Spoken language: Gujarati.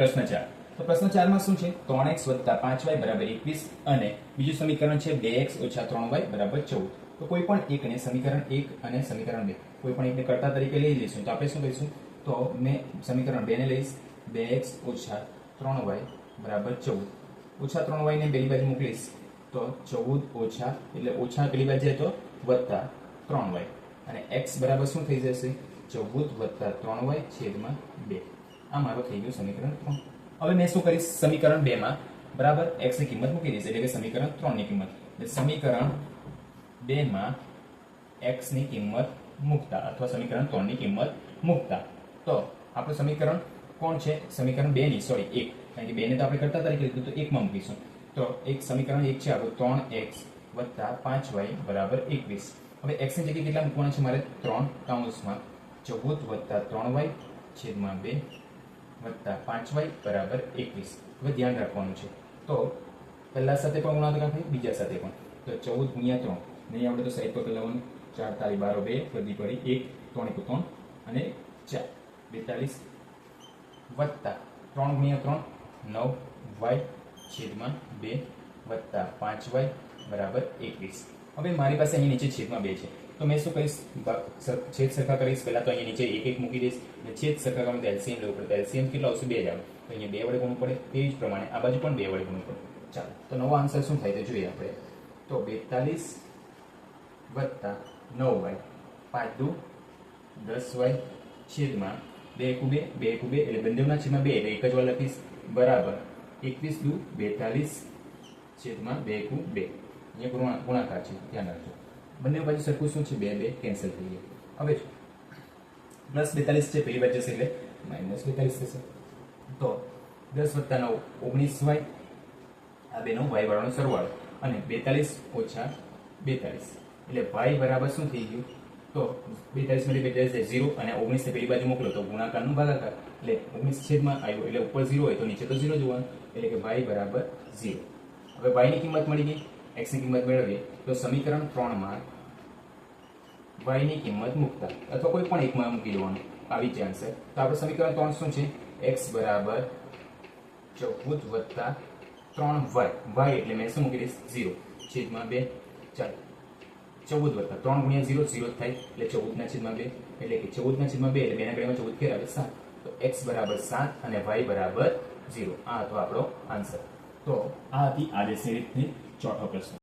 પ્રશ્ન ચાર. તો પ્રશ્ન ચારમાં શું છે? ત્રણ એક્સ વત્તા પાંચ વાય બરાબર એકવીસ અને બીજું સમીકરણ છે બે એક્સ ઓછા ત્રણ વાય બરાબર ચૌદ. તો કોઈ પણ એકને સમીકરણ એક અને સમીકરણ બે, કોઈ પણ એકને કરતા તરીકે લઈ લઈશું. તો આપણે શું કહીશું તો મેં સમીકરણ બે ને લઈશ. બે એક્સ ઓછા ત્રણ વાય બરાબર ચૌદ. ઓછા ત્રણ વાય ને પેલી બાજુ મોકલીશ તો ચૌદ ઓછા, એટલે ઓછા પેલી બાજુ તો વત્તા ત્રણ વાય. અને એક્સ બરાબર શું થઈ જશે? ચૌદ વત્તા ત્રણ વાય છેદમાં બે. આ મારો થઈ ગયું સમીકરણ ત્રણ. હવે મેં શું કરીશ સમીકરણ બે માં બરાબર એક્સની કિંમત મૂકી દઈશ એટલે કે સમીકરણ ત્રણની કિંમત. સમીકરણ બે માં એક્સની કિંમત મૂકતા અથવા સમીકરણ ત્રણની કિંમત મૂકતા. તો આપણું સમીકરણ કોણ છે? સમીકરણ બે ની સોરી એક. કારણ કે બે ને તો આપણે કરતા તરીકે લીધું તો એકમાં મૂકીશું. તો એક સમીકરણ એક છે, આપણું ત્રણ એક્સ વત્તા પાંચ વાય બરાબર એકવીસ. હવે એક્સની જગ્યાએ કેટલા મૂકવાના છે? મારે ત્રણ. કાઉન્સમાં ચૌદ વત્તા ત્રણ વાય છેદમાં બે વત્તા પાંચ વાય બરાબર એકવીસ. હવે ધ્યાન રાખવાનું છે. તો પહેલા સાથે પણ ગુણાકાર થાય બીજા સાથે પણ. તો ચૌદ ગુણ્યા ત્રણ. નહીં, આપણે તો સાઈડ પર લાવવાનું ચાર તારી બારો, બે ફરી પડી. એક, ત્રણ એક, ત્રણ અને ચાર. બેતાલીસ વત્તા ત્રણ ગુણ્યા ત્રણ. નવ વાય છેદમાં બે વત્તા પાંચ વાય બરાબર એકવીસ. હવે મારી પાસે અહીં નીચે છેદમાં બે છે. તો મેં શું કરીશ છેદ સરખા કરીશ. પહેલાં તો અહીંયા નીચે એક એક મૂકી દઈશ અને છેદ સરખા કરવામાં એલસીએમ લેવું પડે. એલસીએમ કેટલો આવશે? બે જ તો અહીંયા બે વડે ગુણવું પડે. તે જ પ્રમાણે આ બાજુ પણ બે વડે ગુણવું પડે. ચાલો. તો નવો આન્સર શું થાય તે જોઈએ આપણે. તો બેતાલીસ વત્તા નવ વાય પાંચ દુ દસ વાય છેદમાં બે એકુ બે બે એટલે બંનેના છેદમાં બે એટલે એક જ વાર લખીશ. બરાબર. એકવીસ દુ બેતાલીસ છેદમાં બે એકુ બે. અહીંયા ગુણાકાર છે, ધ્યાન રાખજો. બંને બાજુ સરખું શું છે? બે બે કેન્સલ થઈ ગયા. હવે પ્લસ બેતાલીસ છે પહેલી બાજુ જશે એટલે માઇનસ બેતાલીસ થશે. તો દસ વત્તા નવ ઓગણીસ વાય આ બેનો વાય વાળાનો સરવાળો. અને બેતાલીસ ઓછા બેતાલીસ. એટલે વાય બરાબર શું થઈ ગયું? તો બેતાલીસમાંથી બેતાલીસ છે ઝીરો અને ઓગણીસ ને પેલી બાજુ મોકલો તો ગુણાકારનું ભાગાકાર. એટલે ઓગણીસ છેદમાં આવ્યો એટલે ઉપર ઝીરો હોય તો નીચે તો ઝીરો જોવાનું એટલે કે વાય બરાબર ઝીરો હવે વાયની કિંમત મળી ગઈ? X ની કિંમત મેળવીએ, તો સમીકરણ ત્રણમાં y ની કિંમત મૂકતા, અથવા કોઈ પણ એકમાં મૂકી દેવાનું, આવી જ આન્સર તો આપણે સમીકરણ ત્રણ શું છે? X બરાબર ચૌદ વત્તા ત્રણ વાય વાય એટલે મેં શું મૂકી દઈશ? ઝીરો છેદમાં બે ચાલો ચૌદ વત્તા ત્રણ ગુણ્યા ઝીરો ઝીરો થાય. એટલે ચૌદના છેદમાં બે. એટલે કે ચૌદના છેદમાં બે, એટલે બેના ગળામાં ચૌદ ફેર આવે સાત. તો એક્સ બરાબર સાત અને વાય બરાબર ઝીરો આ હતો આપણો આન્સર તો આ હતી આજે રીતની ચોથો પ્રશ્ન.